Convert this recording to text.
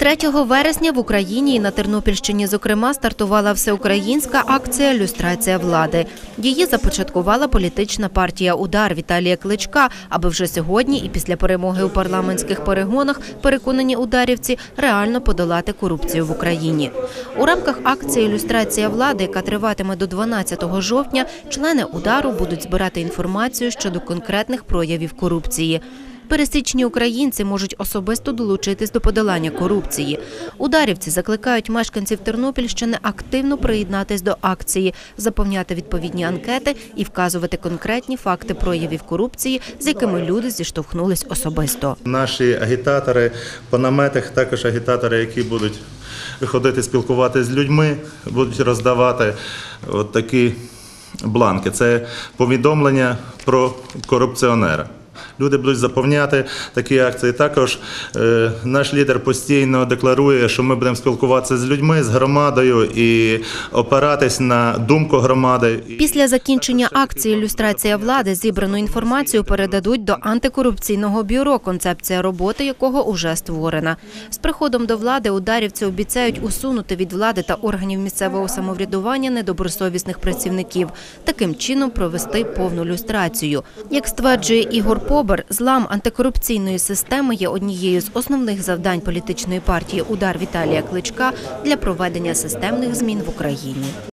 3 вересня в Україні і на Тернопільщині, зокрема, стартувала всеукраїнська акція Люстрація влади. Її започаткувала політична партія Удар Віталія Кличка, аби вже сьогодні і після перемоги у парламентських перегонах переконані ударівці реально подолати корупцію в Україні. У рамках акції Люстрація влади, яка триватиме до 12 жовтня, члени удару будуть збирати інформацію щодо конкретних проявів корупції. Пересічні українці можуть особисто долучитись до подолання корупції. Ударівці закликають мешканців Тернопільщини активно приєднатись до акції, заповняти відповідні анкети і вказувати конкретні факти проявів корупції, з якими люди зіштовхнулись особисто. Наші агітатори по наметах, також агітатори, які будуть виходити спілкуватися з людьми, будуть роздавати от такі бланки. Це повідомлення про корупціонера. Люди будуть заповняти такі акції. Також е, наш лідер постійно декларує, що ми будемо спілкуватися з людьми, з громадою і опиратись на думку громади. Після закінчення акції Люстрація влади зібрану інформацію передадуть до антикорупційного бюро, концепція роботи якого уже створена. З приходом до влади ударівці обіцяють усунути від влади та органів місцевого самоврядування недобросовісних працівників, таким чином провести повну люстрацію. Як стверджує Ігор Побер, злам антикорупційної системи є однією з основних завдань політичної партії Удар Віталія Кличка для проведення системних змін в Україні.